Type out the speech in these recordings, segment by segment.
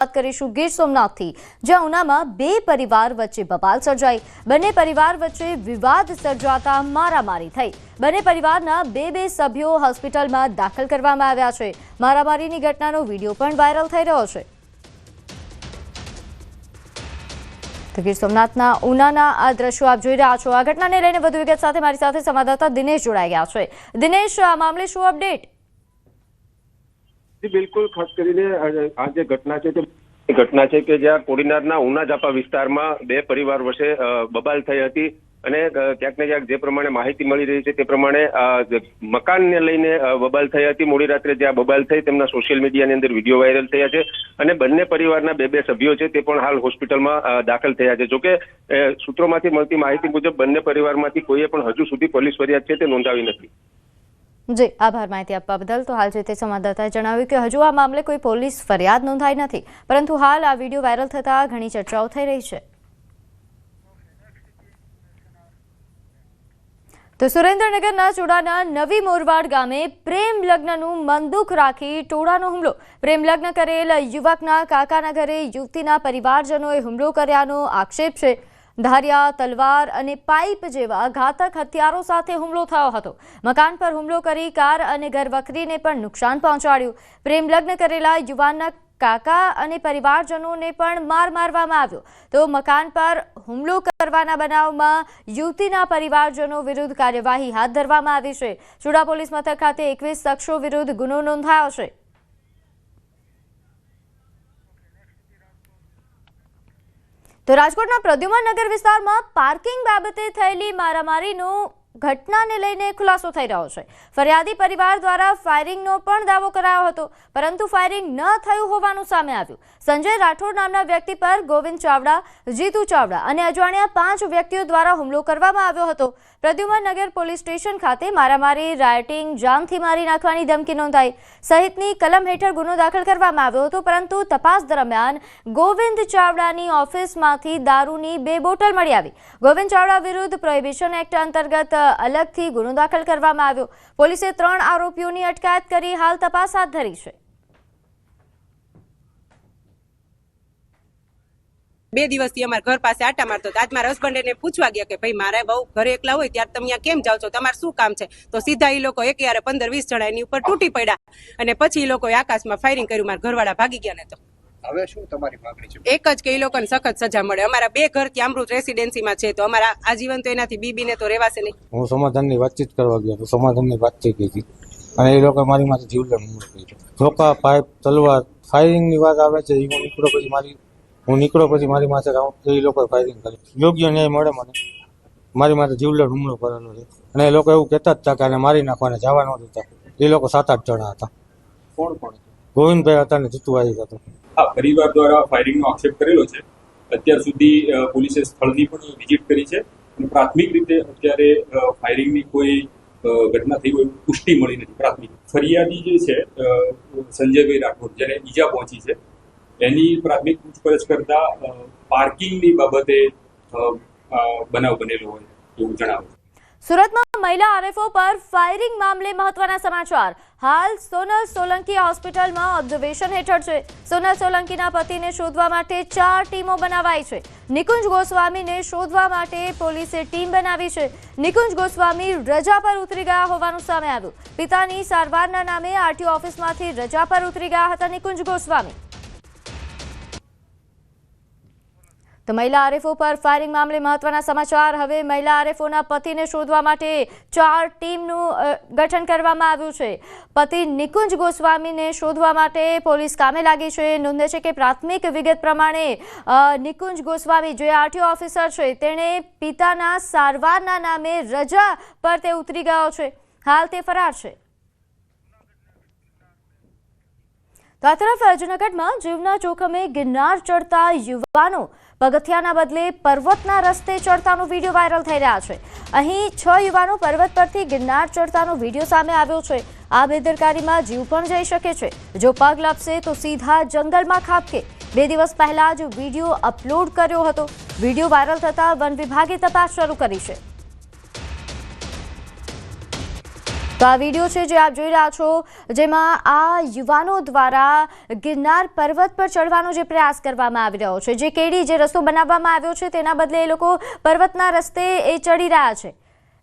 વાત કરીશું ગીર સોમનાથથી, જ્યાં ઉનામાં બે પરિવાર વચ્ચે બબાલ સર્જાઈ. બંને પરિવાર વચ્ચે વિવાદ સર્જાતા મારામારી થઈ. બંને પરિવારના બે બે સભ્યો હોસ્પિટલમાં દાખલ કરવામાં આવ્યા છે. મારામારીની ઘટનાનો વીડિયો પણ વાયરલ થઈ રહ્યો છે. તો ગીર સોમનાથના ઉનાના આ દ્રશ્યો આપ જોઈ રહ્યા છો. આ ઘટનાને લઈને વધુ વિગત સાથે મારી સાથે સંવાદદાતા દિનેશ જોડાઈ ગયા છે. દિનેશ, આ મામલે શું અપડેટ? બિલકુલ. ખાસ કરીને આ જે ઘટના છે તે ઘટના છે કે જ્યાં કોડીનારના ઉનાજાપા વિસ્તારમાં બે પરિવાર વચ્ચે બબાલ થઈ હતી અને ક્યાંક ને ક્યાંક જે પ્રમાણે માહિતી મળી રહી છે તે પ્રમાણે મકાનને લઈને બબાલ થઈ હતી. મોડી રાત્રે જે આ બબાલ થઈ તેમના સોશિયલ મીડિયાની અંદર વીડિયો વાયરલ થયા છે અને બંને પરિવારના બે બે સભ્યો છે તે પણ હાલ હોસ્પિટલમાં દાખલ થયા છે. જોકે સૂત્રોમાંથી મળતી માહિતી મુજબ બંને પરિવારમાંથી કોઈએ પણ હજુ સુધી પોલીસ ફરિયાદ છે તે નોંધાવી નથી. જી, આભાર માહિતી આપવા બદલ. તો હાલ જે તે સંવાદદાતાએ જણાવ્યું કે હજુ આ મામલે કોઈ પોલીસ ફરિયાદ નોંધાઈ નથી, પરંતુ હાલ આ વીડિયો વાયરલ થતા ઘણી ચર્ચાઓ થઈ રહી છે. તો સુરેન્દ્રનગરના ચોડાના નવી મોરવાડ ગામે પ્રેમ લગ્નનું મનદુખ રાખી ટોળાનો હુમલો. પ્રેમ લગ્ન કરેલ યુવકના કાકાના ઘરે યુવતીના પરિવારજનોએ હુમલો કર્યાનો આક્ષેપ છે. ધારિયા, તલવાર અને પાઇપ જેવા ઘાતક હથિયારો સાથે હુમલો થયો હતો. મકાન પર હુમલો કરી કાર અને ઘરવખરીને પણ નુકસાન પહોંચાડ્યું. પ્રેમ લગ્ન કરેલા યુવાનના કાકા અને પરિવારજનોને પણ માર મારવામાં આવ્યો. તો મકાન પર હુમલો કરવાના બનાવમાં યુવતીના પરિવારજનો વિરુદ્ધ કાર્યવાહી હાથ ધરવામાં આવી છે. ચુડા પોલીસ મથક ખાતે એકવીસ શખ્સો વિરુદ્ધ ગુનો નોંધાયો છે. તો રાજકોટના પ્રદ્યુમન નગર વિસ્તારમાં પાર્કિંગ બાબતે થયેલી મારામારીનો ઘટનાને લઈને ખુલાસો થઈ રહ્યો છે. ફરિયાદી પરિવાર દ્વારા ફાયરિંગનો પણ દાવો કરાયો હતો, પરંતુ ફાયરિંગ ન થયું હોવાનું સામે આવ્યું. સંજય રાઠોડ નામના વ્યક્તિ પર ગોવિંદ ચાવડા, જીતુ ચાવડા અને અજાણ્યા પાંચ વ્યક્તિઓ દ્વારા હુમલો કરવામાં આવ્યો હતો. પ્રદ્યુમન નગર પોલીસ સ્ટેશન ખાતે મારામારી રાયટિંગ જામથી મારી નાખવાની ધમકી નોંધાઈ. સહિતની કલમ હેઠળ ગુનો દાખલ કરવામાં આવ્યો હતો, પરંતુ તપાસ દરમિયાન ગોવિંદ ચાવડાની ઓફિસમાંથી દારૂની બે બોટલ મળી આવી. ગોવિંદ ચાવડા વિરુદ્ધ પ્રોહિબિશન એક્ટ અંતર્ગત અલગથી ગુનો દાખલ કરવામાં આવ્યો. પોલીસે ત્રણ આરોપીઓની અટકાયત કરી હાલ તપાસ હાથ ધરી છે. બે દિવસથી અમારા ઘર પાસે આટા મારતો હતો. આજ મારા હસબન્ડ એને પૂછવા ગયા કે ભાઈ મારે બહુ ઘરે એકલા હોય ત્યારે તમે અહીંયા કેમ જાઓ છો? તમારે શું કામ છે? તો સીધા એ લોકો એક યારે પંદર વીસ જણા એની ઉપર તૂટી પડ્યા. અને પછી એ લોકોએ આકાશમાં ફાયરિંગ કર્યું. મારા ઘરવાળા ભાગી ગયા ને તો. હવે શું તમારી માંગણી છે? એક જ કે એ લોકોને સખત સજા મળે. અમારા બે ઘર ત્યાં અમૃત રેસિડેન્સીમાં છે તો અમારા આજીવન તો એનાથી બીબીને તો રહેવાશે નહીં. હું સમાધાનની વાતચીત કરવા ગયો તો સમાધાનની વાતચીત કીધી હતી અને એ લોકો મારી માથે જીવલેણ હુમલો કર્યો. ધોકા પાઇપ તલવાર ફાયરિંગની વાત આવે છે એ હું નીકળો પછી મારી હું નીકળો પછી મારી માથે એ લોકોએ ફાયરિંગ કર્યું યોગ્ય ન્યાય મળે મને. મારી માથે જીવલેણ હુમલો કરેલો છે. અને એ લોકો એવું કહેતા જ હતા કે આને મારી નાખવાને જવા ન દેતા. એ લોકો સાત આઠ જણા હતા. કોણ કોણ ગોવિંદભાઈ હતા ને જીતુભાઈ હતો. હા પરિવાર દ્વારા ફાયરિંગનો આક્ષેપ કરેલો છે. અત્યાર સુધી પોલીસે સ્થળની પણ વિઝિટ કરી છે. અને પ્રાથમિક રીતે અત્યારે ફાયરિંગની કોઈ ઘટના થઈ હોય પુષ્ટિ મળી નથી પ્રાથમિક. ફરિયાદી જે છે સંજયભાઈ રાઠોડ જેને ઈજા પહોંચી છે એની પ્રાથમિક પૂછપરછ કરતા પાર્કિંગની બાબતે બનાવ બનેલો હોય એવું જણાવ્યું સુરતમાં મહિલા આરએફઓ પર ફાયરિંગ મામલે મહત્વના સમાચાર. હાલ સોનલ સોલંકી હોસ્પિટલમાં ઓબ્ઝર્વેશન હેઠળ છે. સોનલ સોલંકીના પતિને શોધવા માટે ચાર ટીમો બનાવાઈ છે. નિકુંજ ગોસ્વામીને શોધવા માટે પોલીસે ટીમ બનાવી છે. નિકુંજ ગોસ્વામી રજા પર ઉતરી ગયા હોવાનું સામે આવ્યું. પિતાની સારવારના નામે આરટીઓ ઓફિસમાંથી રજા પર ઉતરી ગયા હતા નિકુંજ ગોસ્વામી. તો મહિલા આરએફઓ પર ફાયરિંગ મામલે મહત્વના સમાચાર. હવે મહિલા આરએફઓના પતિને શોધવા માટે ચાર ટીમનું ગઠન કરવામાં આવ્યું છે. પતિ નિકુંજ ગોસ્વામીને શોધવા માટે પોલીસ કામે લાગી છે. નોંધે છે કે પ્રાથમિક વિગત પ્રમાણે નિકુંજ ગોસ્વામી જે આરટીઓ ઓફિસર છે, તેણે પિતાના સારવારના નામે રજા પર તે ઉતરી ગયો છે. હાલ તે ફરાર છે. તો આ જીવના જોખમે ગિરનાર ચડતા યુવાનો પગથિયાના બદલે પર્વતના રસ્તે ચડતાનો વીડિયો વાયરલ થઈ રહ્યા છે. અહીં છ યુવાનો પર્વત પરથી ગિરનાર ચડતાનો વીડિયો સામે આવ્યો છે. આ બેદરકારીમાં જીવ પણ જઈ શકે છે. જો પગ લપસે તો સીધા જંગલમાં ખાબકે. બે દિવસ પહેલા જ વીડિયો અપલોડ કર્યો હતો. વીડિયો વાયરલ થતા વન વિભાગે તપાસ શરૂ કરી છે. તો આ વીડિયો છે જે આપ જોઈ રહ્યા છો, જેમાં આ યુવાનો દ્વારા ગિરનાર પર્વત પર ચડવાનો જે પ્રયાસ કરવામાં આવી રહ્યો છે, જે કેડી જે રસ્તો બનાવવામાં આવ્યો છે, તેના બદલે એ લોકો પર્વતના રસ્તે એ ચડી રહ્યા છે.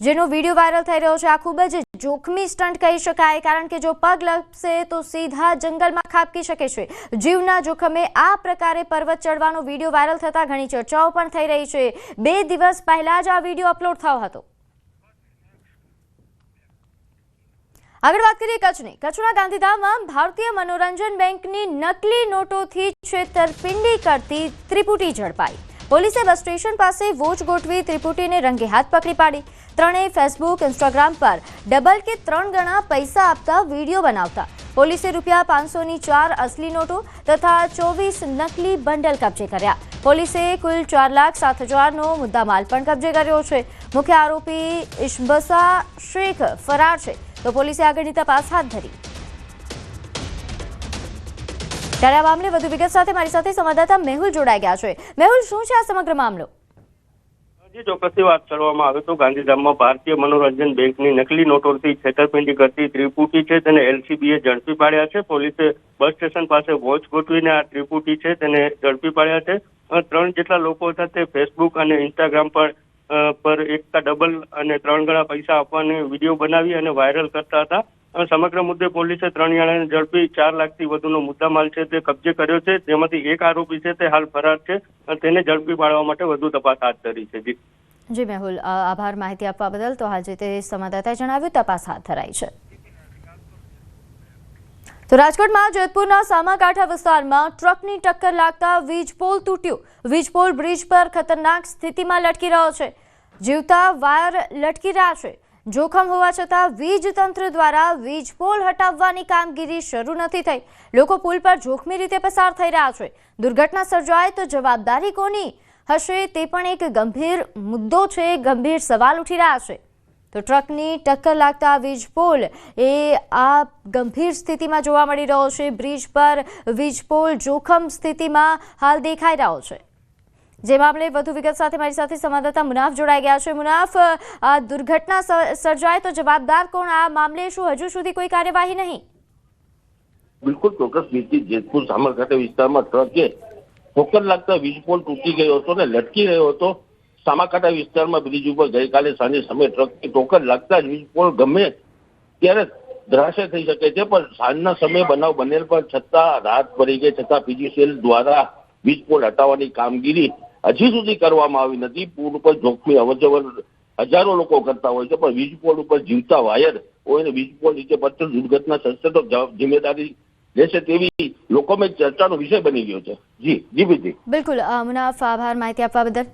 જેનો વીડિયો વાયરલ થઈ રહ્યો છે, આ ખૂબ જ જોખમી સ્ટન્ટ કહી શકાય, કારણ કે જો પગ લપસે તો સીધા જંગલમાં ખાબકી શકે છે. જીવના જોખમે આ પ્રકારે પર્વત ચડવાનો વીડિયો વાયરલ થતાં ઘણી ચર્ચાઓ પણ થઈ રહી છે. બે દિવસ પહેલાં જ આ વીડિયો અપલોડ થયો હતો. આગળ વાત કરીએ કચ્છની. કચ્છના ગાંધીધામમાં ભારતીય મનોરંજન બેંકની નકલી નોટોથી છેતરપિંડી કરતી ત્રિપુટી ઝડપાઈ. પોલીસે બસ સ્ટેશન પાસે વોચ ગોઠવી ત્રિપુટીને રંગે હાથ પકડી પાડી. ત્રણેય ફેસબુક, ઇન્સ્ટાગ્રામ પર ડબલ કે ત્રણ ગણા પૈસા આપતા વીડિયો બનાવતા. પોલીસે રૂપિયા પાંચસોની ચાર અસલી નોટો તથા ચોવીસ નકલી બંડલ કબજે કર્યા. પોલીસે કુલ ચાર લાખ સાત હજારનો મુદ્દામાલ પણ કબજે કર્યો છે. મુખ્ય આરોપી ઇશબસા શેખ ફરાર છે. તો પોલીસે આગળની તપાસ હાથ ધરી. ત્યારે આ મામલે વધુ વિગત સાથે મારી સાથે સંવાદદાતા મેહુલ જોડાઈ ગયા છે. મેહુલ, શું છે આ સમગ્ર મામલો? ચોક્કસથી વાત કરવામાં આવે તો ગાંધીધામમાં ભારતીય મનોરંજન બેંકની નકલી નોટોથી છેતરપિંડી કરતી ત્રિપુટી છે તેને એલસીબીએ ઝડપી પાડ્યા છે. પોલીસે બસ સ્ટેશન પાસે વોચ ગોઠવીને આ ત્રિપુટી છે તેને ઝડપી પાડ્યા છે. ત્રણ જેટલા લોકો હતા તે ફેસબુક અને ઇન્સ્ટાગ્રામ પર પર એકતા ડબલ અને ત્રણ ગણા પૈસા આપવાની વીડિયો બનાવી અને વાયરલ કરતા હતા. અને સમગ્ર મુદ્દે પોલીસે ત્રણ જણાને ઝડપી ચાર લાખથી વધુનો મુદ્દામાલ છે તે કબજે કર્યો છે. જેમાંથી એક આરોપી છે તે હાલ ફરાર છે અને તેને ઝડપી પાડવા માટે વધુ તપાસ હાથ ધરી છે. જી. જી, મેહુલ આભાર માહિતી આપવા બદલ. તો હાલ જે તે સંવાદદાતાએ જણાવ્યું, તપાસ હાથ ધરાઈ છે. તો રાજકોટમાં જેતપુરના સામાકાંઠા વિસ્તારમાં ટ્રકની ટક્કર લાગતા વીજપોલ તૂટ્યો. વીજપોલ બ્રિજ પર ખતરનાક સ્થિતિમાં લટકી રહ્યો છે. જીવતા વાયર લટકી રહ્યા છે. જોખમ હોવા છતાં વીજ તંત્ર દ્વારા વીજ પોલ હટાવવાની કામગીરી શરૂ નથી થઈ. લોકો પુલ પર જોખમી રીતે પસાર થઈ રહ્યા છે. દુર્ઘટના સર્જાય તો જવાબદારી કોની હશે તે પણ એક ગંભીર મુદ્દો છે. ગંભીર સવાલ ઉઠી રહ્યા છે. તો ટ્રકની ટક્કર લાગતા વીજ પોલ એ આ ગંભીર સ્થિતિમાં જોવા મળી રહ્યો છે. બ્રિજ પર વીજ પોલ જોખમ સ્થિતિમાં હાલ દેખાઈ રહ્યો છે. જે મામલે વધુ વિગત સાથે મારી સાથે સંવાદદાતા મુનાફ જોડાઈ ગયા છે. મુનાફ આ દુર્ઘટના સર્જાય તો જવાબદાર કોણ? આ મામલે શું હજુ સુધી કોઈ કાર્યવાહી નહીં? બિલકુલ ચોક્કસ બીજી જેતપુર સામરકાંઠા વિસ્તારમાં ટ્રકે ઠોકર લાગતા વીજપોલ તૂટી ગયો હતો ને લટકી રહ્યો હતો. સામાકાંઠા વિસ્તારમાં બ્રિજ ઉપર ગઈકાલે સાંજે સમય ટ્રકની ઠોકર લાગતા જ વીજપોલ ગમે ત્યારે ધરાશય થઈ શકે છે, પણ સાંજના સમયે બનાવ બનેલ પણ છતાં રાત પડી ગઈ છતાં પીજીસીએલ દ્વારા વીજપોલ હટાવવાની કામગીરી હજી સુધી કરવામાં આવી નથી. પુલ ઉપર જોખમી અવરજવર હજારો લોકો કરતા હોય છે, પણ વીજપોલ ઉપર જીવતા વાયર હોય ને વીજપોલ નીચે પડતો દુર્ઘટના સંસદો જિમ્મેદારી લેશે તેવી લોકોમાં ચર્ચાનો વિષય બની ગયો છે. જી જી બીજી બિલકુલ. મુનાફ, આભાર માહિતી આપવા બદલ.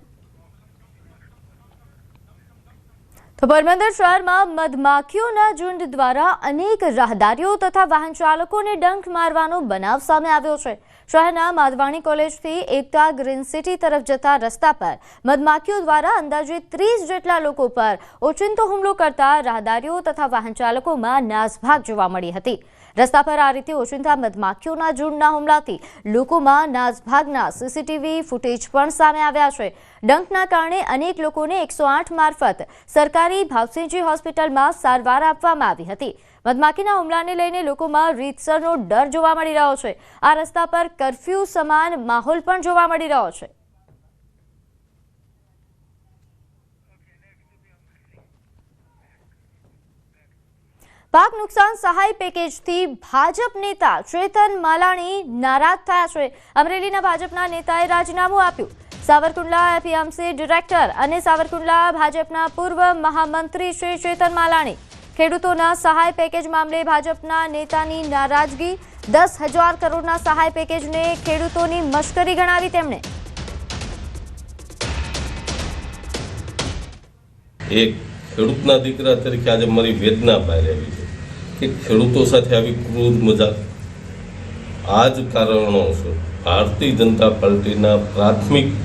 તો પોરબંદર શહેરમાં મધમાખીઓના ઝુંડ દ્વારા અનેક રાહદારીઓ તથા વાહન ચાલકોને ડંખ મારવાનો બનાવ સામે આવ્યો છે. શહેરના માધવાણી કોલેજથી એકતા ગ્રીન સિટી તરફ જતા રસ્તા પર મધમાખીઓ દ્વારા અંદાજે ત્રીસ જેટલા લોકો પર ઓચિંતો હુમલો કરતા રાહદારીઓ તથા વાહન ચાલકોમાં નાસભાગ જોવા મળી હતી. રસ્તા પર આ રીતે ઓચિંતા મધમાખીઓના ઝુંડના હુમલાથી લોકોમાં નાસભાગના સીસીટીવી ફૂટેજ પણ સામે આવ્યા છે. ડંકના કારણે અનેક લોકોને એકસો આઠ મારફત સરકારી ભાવસિંહજી હોસ્પિટલમાં સારવાર આપવામાં આવી હતી. મધમાખીના હુમલાને લઈને લોકોમાં રીતસરનો ડર જોવા મળી રહ્યો છે. આ રસ્તા પર કરફ્યુ સમાન માહોલ પણ જોવા મળી રહ્યો છે. પાક નુકસાન સહાય પેકેજથી ભાજપ નેતા ચેતન માલાણી નારાજ થયા છે. અમરેલીના ભાજપના નેતાએ રાજીનામું આપ્યું. સાવરકુંડલા એપીએમસી ડિરેક્ટર અને સાવરકુંડલા ભાજપના પૂર્વ મહામંત્રી શ્રી ચેતન માલાણી ખેડૂતોના સહાય પેકેજ મામલે ભાજપના નેતાની નારાજગી. દસ હજાર કરોડના સહાય પેકેજને ખેડૂતોની મશ્કરી ગણાવી તેમણે. એક ખેડૂતના દીકરા તરીકે આજે મારી વેદના બહાર આવી છે કે ખેડૂતો સાથે આવી ક્રૂર મજાક. આ જ કારણો છે ભારતીય જનતા પાર્ટીના પ્રાથમિક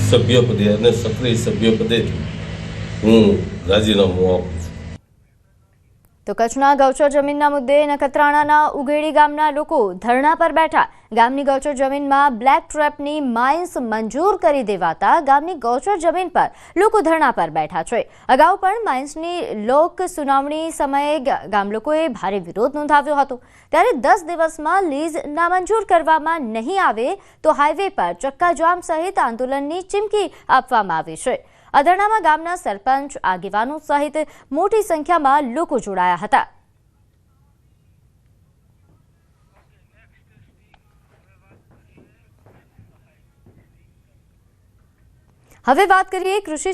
સભ્યપદે અને સક્રિય સભ્યપદેથી હું રાજીનામું આપું તો કચ્છના ગૌચર જમીનના મુદ્દે નખત્રાણાના ઉગેડી ગામના લોકો ધરણા પર બેઠા. ગામની ગૌચર જમીનમાં બ્લેક ટ્રેપની માઇન્સ મંજૂર કરી દેવાતા ગામની ગૌચર જમીન પર લોકો ધરણા પર બેઠા છે. અગાઉ પણ માઇન્સની લોક સુનાવણી સમયે ગામ લોકોએ ભારે વિરોધ નોંધાવ્યો હતો. ત્યારે દસ દિવસમાં લીઝ નામંજૂર કરવામાં નહીં આવે તો હાઈવે પર ચક્કાજામ સહિત આંદોલનની ચીમકી આપવામાં આવી છે. અધરણામાં ગામના સરપંચ આગેવાનો સહિત મોટી સંખ્યામાં લોકો જોડાયા હતા. હવે વાત કરીએ કૃષિ